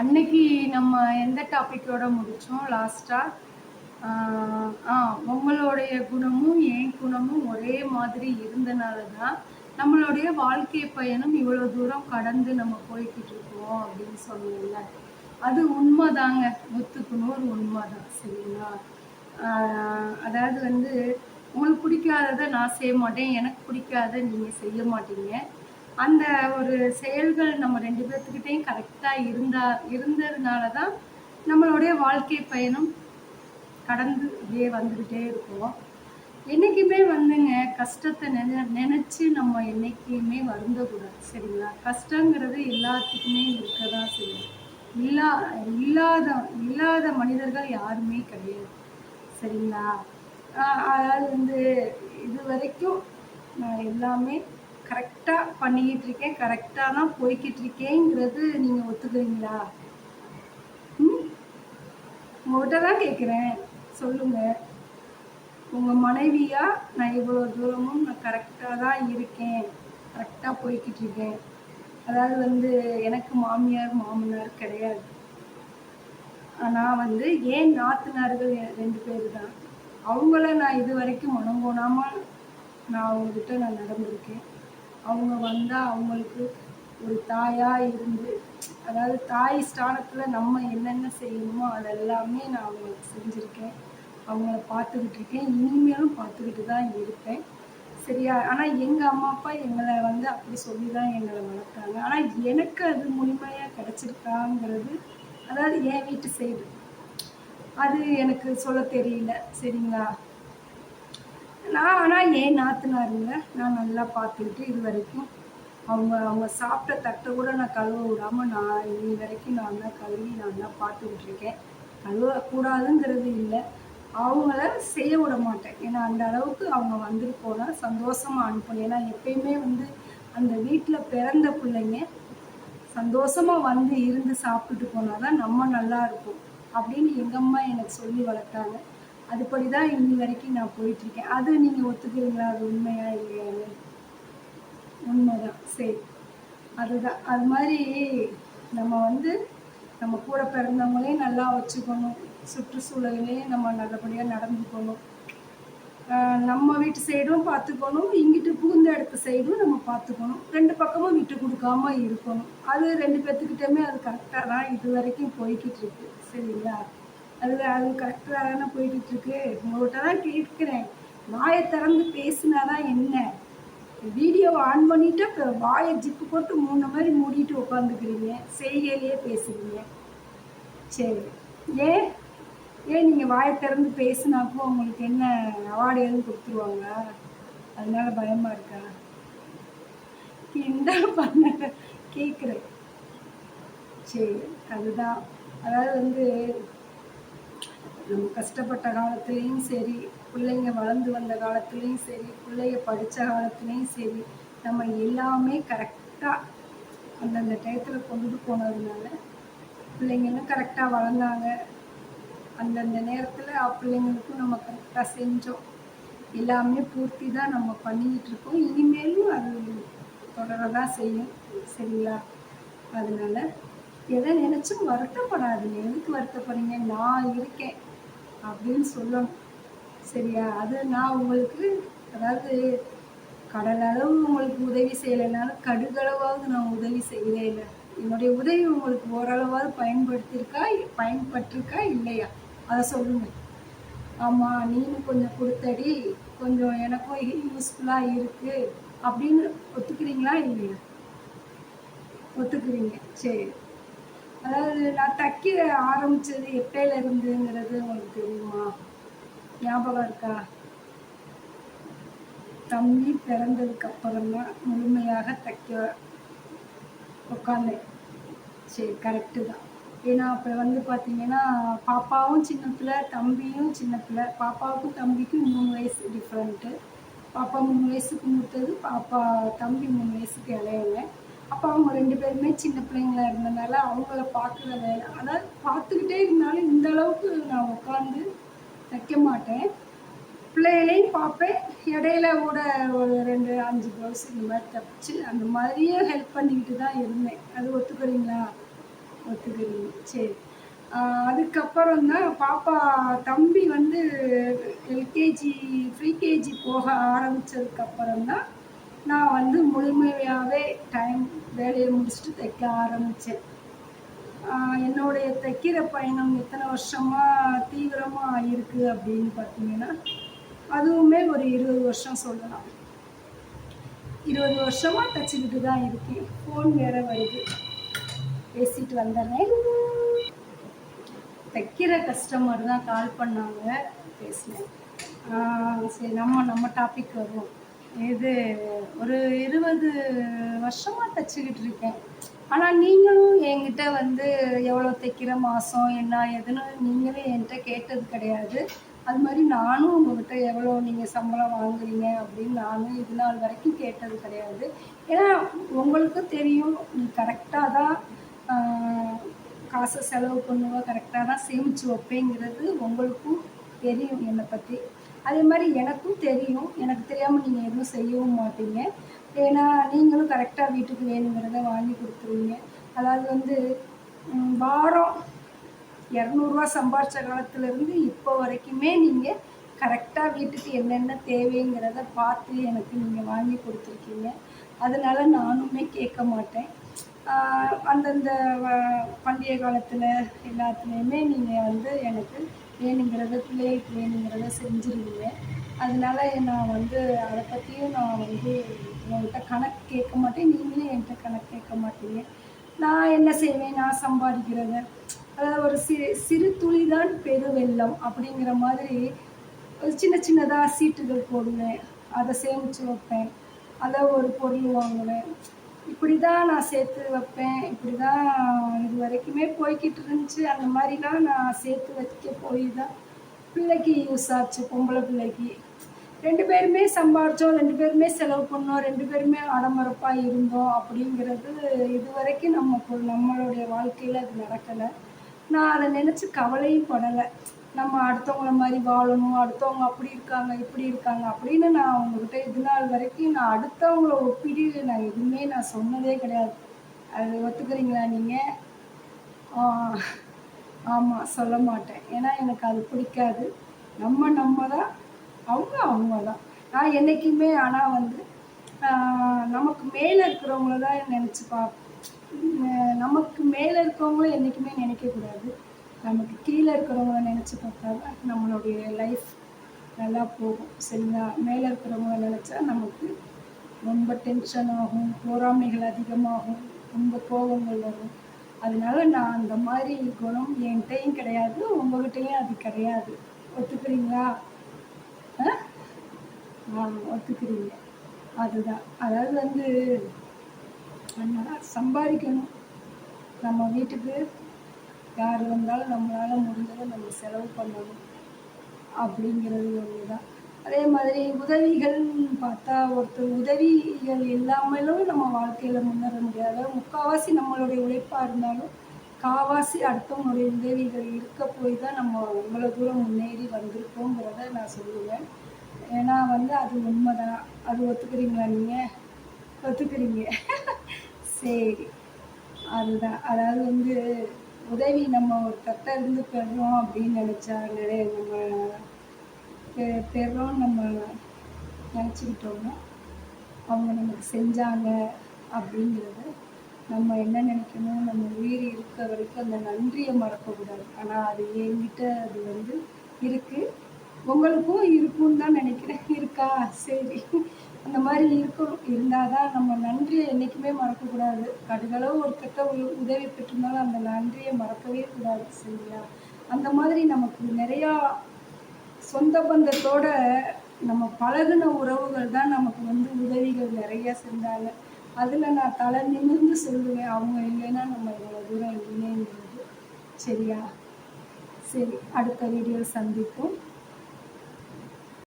அன்னைக்கு நம்ம எந்த டாபிக்கோட முடித்தோம் லாஸ்ட்டாக ஆ உங்களுடைய குணமும் என் குணமும் ஒரே மாதிரி இருந்தனால தான் நம்மளுடைய வாழ்க்கை பயணம் இவ்வளோ தூரம் கடந்து நம்ம போய்கிட்டு இருக்கோம் அப்படின்னு சொன்னீங்கல்ல. அது உண்மைதாங்க. நூற்றுக்கு நூறு உண்மை தான் சரிங்களா அதாவது வந்து உங்களுக்கு பிடிக்காததை நான் செய்ய மாட்டேன். எனக்கு பிடிக்காத நீங்கள் செய்ய மாட்டீங்க. அந்த ஒரு செயல்கள் நம்ம ரெண்டு பேர்த்துக்கிட்டையும் கரெக்டாக இருந்தா இருந்ததுனால தான் நம்மளுடைய வாழ்க்கை பயணம் கடந்து அப்படியே வந்துக்கிட்டே இருக்கோம். என்றைக்குமே வந்துங்க கஷ்டத்தை நினை நினச்சி நம்ம என்றைக்குமே வருந்தக்கூடாது சரிங்களா? கஷ்டங்கிறது எல்லாத்துக்குமே இருக்க தான் செய்யும். இல்லா இல்லாத இல்லாத மனிதர்கள் யாருமே கிடையாது சரிங்களா? அதாவது வந்து இது வரைக்கும் நான் எல்லாமே கரெக்டாக பண்ணிக்கிட்டு இருக்கேன் கரெக்டாக தான் போய்கிட்டு இருக்கேங்கிறது நீங்கள் ஒத்துக்கிறீங்களா? ம்? உங்கள்கிட்ட தான் கேட்குறேன். சொல்லுங்கள் உங்கள் மனைவியாக நான் இவ்வளோ தூரமும் நான் கரெக்டாக தான் இருக்கேன். கரெக்டாக போய்கிட்டு இருக்கேன் அதாவது வந்து எனக்கு மாமியார் மாமனார் கிடையாது. நான் வந்து ஏன் நாத்தனார்கள் ரெண்டு பேர் தான் அவங்கள நான் இது வரைக்கும் மனம் போனாமல் நான் அவங்கக்கிட்ட நான் நடந்திருக்கேன். அவங்க வந்தால் அவங்களுக்கு ஒரு தாயாக இருந்து அதாவது தாய் ஸ்தானத்தில் நம்ம என்னென்ன செய்யணுமோ அதெல்லாமே நான் அவங்களுக்கு செஞ்சுருக்கேன். அவங்கள பார்த்துக்கிட்டு இருக்கேன். இனிமேலும் பார்த்துக்கிட்டு தான் இருப்பேன். சரியா? ஆனால் எங்கள் அம்மா அப்பா எங்களை வந்து அப்படி சொல்லி தான் எங்களை வளர்த்தாங்க. ஆனால் எனக்கு அது முழுமையாக கிடச்சிருக்காங்கிறது அதாவது என் வீட்டு சைடு அது எனக்கு சொல்ல தெரியல. சரிங்களா? நான் ஆனால் ஏன் நாத்தினாருங்க? நான் நல்லா பார்த்துக்கிட்டு இது வரைக்கும் அவங்க அவங்க சாப்பிட்ட தட்டை கூட நான் கழுவ விடாமல் நான் இது வரைக்கும் நான் தான் கழுவி நான் தான் பார்த்துக்கிட்டு இருக்கேன். கழுவக்கூடாதுங்கிறது இல்லை. அவங்கள செய்ய விட மாட்டேன். ஏன்னா அந்த அளவுக்கு அவங்க வந்துட்டு போனால் சந்தோஷமாக அனுப்பணும். ஏன்னா எப்பயுமே வந்து அந்த வீட்டில் பிறந்த பிள்ளைங்க சந்தோஷமாக வந்து இருந்து சாப்பிட்டுட்டு போனால் தான் நம்ம நல்லா இருக்கும் அப்படின்னு எங்கள் அம்மா எனக்கு சொல்லி வளர்த்தாங்க. அதுபடி தான் இன்னி வரைக்கும் நான் போயிட்டுருக்கேன். அது நீங்கள் ஒத்துக்கிறீங்களா? அது உண்மையா இல்லையான்னு? உண்மைதான். சரி. அதுதான். அது மாதிரி நம்ம வந்து நம்ம கூட பிறந்தவங்களையும் நல்லா வச்சுக்கணும். சுற்றுச்சூழலையும் நம்ம நல்லபடியாக நடந்துக்கணும். நம்ம வீட்டு சைடும் பார்த்துக்கணும். இங்கிட்டு புகுந்த இடத்து சைடும் நம்ம பார்த்துக்கணும். ரெண்டு பக்கமும் விட்டு கொடுக்காம இருக்கணும். அது ரெண்டு பேர்த்துக்கிட்டமே அது கரெக்டாக தான் இது வரைக்கும் போய்கிட்டு இருக்கு சரிங்களா? அது அது கரெக்டாக தானே போயிட்டுருக்கு. உங்கள்கிட்ட தான் கேட்குறேன். வாயை திறந்து பேசினா தான் என்ன? வீடியோவை ஆன் பண்ணிவிட்டு இப்போ வாயை ஜிப்பு போட்டு மூணு மாதிரி மூடிட்டு உட்காந்துக்கிறீங்க செய்கையிலேயே பேசுகிறீங்க சரி. ஏன் ஏன் நீங்கள் வாயை திறந்து பேசினாப்போ உங்களுக்கு என்ன அவார்டு எதுவும் கொடுத்துருவாங்களா? அதனால பயமாக இருக்கா? கிண்டல் பண்ண கேட்குறேன். சரி அதுதான். அதாவது வந்து நம்ம கஷ்டப்பட்ட காலத்துலேயும் சரி பிள்ளைங்க வளர்ந்து வந்த காலத்துலேயும் சரி பிள்ளைங்க படித்த காலத்துலேயும் சரி நம்ம எல்லாமே கரெக்டாக அந்தந்த டயத்தில் கொண்டு போனதுனால பிள்ளைங்களும் கரெக்டாக வளர்ந்தாங்க. அந்தந்த நேரத்தில் பிள்ளைங்களுக்கும் நம்ம கரெக்டாக செஞ்சோம். எல்லாமே பூர்த்தி தான் நம்ம பண்ணிக்கிட்டு இருக்கோம். இனிமேலும் அது தொடர தான் செய்யும். சரிங்களா? அதனால எதை நினச்சும் வருத்தப்படாதீங்க. எதுக்கு வருத்தப்படுறீங்க? நான் இருக்கேன். அப்படின்னு சொல்லணும் சரியா? அது நான் உங்களுக்கு அதாவது கடல் அளவு உங்களுக்கு உதவி செய்யலைனாலும் கடுகளவாவது நான் உதவி செய்யவே இல்லை என்னுடைய உதவி உங்களுக்கு ஓரளவாவது பயன்படுத்தியிருக்கா பயன்பட்டிருக்கா இல்லையா? அதை சொல்லுங்க ஆமாம் நீனும் கொஞ்சம் கொடுத்தடி கொஞ்சம் எனக்கும் யூஸ்ஃபுல்லாக இருக்குது அப்படின்னு ஒத்துக்கிறீங்களா இல்லையா? ஒத்துக்கிறீங்க. சரி. அதாவது நான் தைக்க ஆரம்பிச்சது எப்பயில இருந்துங்கிறது உங்களுக்கு தெரியுமா? ஞாபகம் இருக்கா? தம்பி பிறந்ததுக்கு அப்புறம் தான் முழுமையாக தைக்க உட்காந்தேன் சரி கரெக்டு தான். ஏன்னா அப்போ வந்து பார்த்தீங்கன்னா பாப்பாவும் சின்ன பிள்ளை தம்பியும் சின்ன பிள்ளை பாப்பாவுக்கும் தம்பிக்கும் மூணு வயசு டிஃப்ரெண்ட்டு பாப்பா மூணு வயசுக்கு மூத்தது பாப்பா தம்பி மூணு வயசுக்கு இளையவங்க அப்போ அவங்க ரெண்டு பேருமே சின்ன பிள்ளைங்களா இருந்தனால அவங்கள பார்க்குற வேலை அதாவது பார்த்துக்கிட்டே இருந்தாலும் இந்த அளவுக்கு நான் உட்காந்து தைக்க மாட்டேன். பிள்ளைகளையும் பார்ப்பேன். இடையில கூட ஒரு ரெண்டு அஞ்சு ப்ளவுஸ் இந்த மாதிரி தைச்சு அந்த மாதிரியே ஹெல்ப் பண்ணிக்கிட்டு தான் இருந்தேன். அது ஒத்துக்கிறீங்களா? ஒத்துக்கிறீங்க. சரி. அதுக்கப்புறம் தான் பாப்பா தம்பி வந்து எல்கேஜி ப்ரீகேஜி போக ஆரம்பித்ததுக்கப்புறம் தான் நான் வந்து முழுமையாகவே டைம் வேலையை முடிச்சுட்டு தைக்க ஆரம்பித்தேன் என்னுடைய தைக்கிற பயணம் எத்தனை வருஷமாக தீவிரமாக ஆகிருக்கு அப்படின்னு பார்த்தீங்கன்னா அதுவுமே ஒரு இருபது வருஷம் சொல்லலாம். இருபது வருஷமாக தைச்சிக்கிட்டு தான் இருக்கேன். ஃபோன் வேறு வருது. பேசிட்டு வந்துடுறேன் தைக்கிற கஸ்டமர் தான் கால் பண்ணாங்க பேசினேன். சரி நம்ம நம்ம டாபிக் வருவோம். இது ஒரு இருபது வருஷமாக தைச்சிக்கிட்டு இருக்கேன். ஆனால் நீங்களும் என்கிட்ட வந்து எவ்வளோ தைக்கிற மாதம் என்ன எதுன்னு நீங்களும் என்கிட்ட கேட்டது கிடையாது. அது மாதிரி நானும் உங்கள்கிட்ட எவ்வளோ நீங்கள் சம்பளம் வாங்குறீங்க அப்படின்னு நானும் இது நாள் வரைக்கும் கேட்டது கிடையாது. ஏன்னா உங்களுக்கும் தெரியும் நீ கரெக்டாக தான் காசை செலவு பண்ணுவோம் கரெக்டாக தான் சேமித்து வைப்பேங்கிறது உங்களுக்கும் தெரியும் என்னை பற்றி அதே மாதிரி எனக்கும் தெரியும். எனக்கு தெரியாமல் நீங்கள் எதுவும் செய்யவும் மாட்டீங்க. ஏன்னா நீங்களும் கரெக்டாக வீட்டுக்கு வேணுங்கிறத வாங்கி கொடுத்துருவீங்க. அதாவது வந்து வாரம் இரநூறுவா சம்பாரித்த காலத்துலேருந்து இப்போ வரைக்குமே நீங்கள் கரெக்டாக வீட்டுக்கு என்னென்ன தேவைங்கிறத பார்த்து எனக்கு நீங்கள் வாங்கி கொடுத்துருக்கீங்க. அதனால் நானுமே கேட்க மாட்டேன். அந்தந்த பண்டிகை காலத்தில் எல்லாத்துலேயுமே நீங்கள் வந்து எனக்கு வேணுங்கிறத பிள்ளைகளுக்கு வேணுங்கிறத செஞ்சுருவேன் அதனால நான் வந்து அதை பற்றியும் நான் வந்து உங்கள்கிட்ட கணக்கு கேட்க மாட்டேன். நீங்களும் என்கிட்ட கணக்கு கேட்க மாட்டீங்க. நான் என்ன செய்வேன்? நான் சம்பாதிக்கிறத. அதாவது ஒரு சிறு சிறு துளி தான் பெருவெள்ளம் அப்படிங்கிற மாதிரி சின்ன சின்னதாக சீட்டுகள் போடுவேன். அதை சேமித்து வைப்பேன். அதை ஒரு பொருள் வாங்குவேன். இப்படி தான் நான் சேர்த்து வைப்பேன். இப்படி தான் இது வரைக்குமே போய்கிட்டு இருந்துச்சு. அந்த மாதிரிலாம் நான் சேர்த்து வைக்க போய் தான் பிள்ளைக்கு யூஸ் ஆச்சு பொம்பளை பிள்ளைக்கு. ரெண்டு பேருமே சம்பாரித்தோம் ரெண்டு பேருமே செலவு பண்ணோம் ரெண்டு பேருமே ஆடம்பரப்பாக இருந்தோம் அப்படிங்கிறது இது வரைக்கும் நம்ம நம்மளுடைய வாழ்க்கையில் அது நடக்கலை. நான் அதை நினச்சி கவலையும் படலை. நம்ம அடுத்தவங்கள மாதிரி வாழணும் அடுத்தவங்க அப்படி இருக்காங்க இப்படி இருக்காங்க அப்படின்னு நான் அவங்கக்கிட்ட இது நாள் வரைக்கும் நான் அடுத்தவங்கள ஒப்பிடி நான் எதுவுமே நான் சொன்னதே கிடையாது. அது ஒத்துக்கிறீங்களா நீங்கள் ஆமாம் சொல்ல மாட்டேன். ஏன்னா எனக்கு அது பிடிக்காது. நம்ம நம்ம தான் அவங்க அவங்க தான். நான் என்றைக்குமே ஆனால் வந்து நமக்கு மேலே இருக்கிறவங்கள தான் நினச்சி பார்ப்பேன் நமக்கு மேலே இருக்கவங்களும் என்றைக்குமே நினைக்கக்கூடாது நமக்கு கீழே இருக்கிறவங்கள நினச்சி பார்த்தா நம்மளுடைய லைஃப் நல்லா போகும். சரிங்களா? மேலே இருக்கிறவங்கள நினச்சா நமக்கு ரொம்ப டென்ஷன் ஆகும் பொறாமைகள் அதிகமாகும் ரொம்ப கோபங்கள் வரும். அதனால நான் அந்த மாதிரி குணம் என்கிட்டையும் கிடையாது உங்ககிட்டையும் அது கிடையாது. ஒத்துக்கிறீங்களா? ஆ? ஒத்துக்கிறீங்க. அதுதான். அதாவது வந்து சம்பாதிக்கணும். நம்ம வீட்டுக்கு யார் வந்தாலும் நம்மளால் முடிஞ்சதை நம்ம செலவு பண்ணணும் அப்படிங்கிறது ஒன்று தான் அதே மாதிரி உதவிகள்னு பார்த்தா ஒருத்தர் உதவிகள் இல்லாமலும் நம்ம வாழ்க்கையில் முன்னேற முடியாது. முக்கால்வாசி நம்மளுடைய உழைப்பாக இருந்தாலும் காவாசி அடுத்தவங்களுடைய உதவிகள் இருக்க போய் தான் நம்ம இவ்வளோ தூரம் முன்னேறி வந்திருக்கோங்கிறத நான் சொல்லுவேன். ஏன்னா வந்து அது உண்மை தான் அது ஒத்துக்கிறீங்களா நீங்கள் ஒத்துக்கிறீங்க. சரி. அதுதான். அதாவது வந்து உதவி நம்ம ஒருத்தர்கிட்ட இருந்து பெறோம் அப்படின்னு நினச்சா நிறைய நம்ம பெ பெறுறோம் நம்ம நினச்சிக்கிட்டோம்னா அவங்க நமக்கு செஞ்சாங்க அப்படிங்கிறத நம்ம என்ன நினைக்கணும் நம்ம உயிர் இருக்க வரைக்கும் அந்த நன்றியை மறக்கக்கூடாது. ஆனால் அது என்கிட்ட அது வந்து இருக்குது உங்களுக்கும் இருக்கும்னு தான் நினைக்கிறேன். இருக்கா? சரி. அந்த மாதிரி இருக்கும் இருந்தால் தான் நம்ம நன்றியை என்றைக்குமே மறக்கக்கூடாது. கடுகளவு ஒருத்தட்ட உதவி பெற்றிருந்தாலும் அந்த நன்றியை மறக்கவே கூடாது சரிங்களா அந்த மாதிரி நமக்கு நிறையா சொந்த பந்தத்தோட நம்ம பழகின உறவுகள் தான் நமக்கு வந்து உதவிகள் நிறைய செஞ்சாங்க. அதில் நான் தலை நிமிர்ந்து சொல்லுவேன் அவங்க இல்லைன்னா நம்ம இவ்வளோ தூரம் இல்லைங்கிறது சரியா? சரி அடுத்த வீடியோ சந்திப்போம்.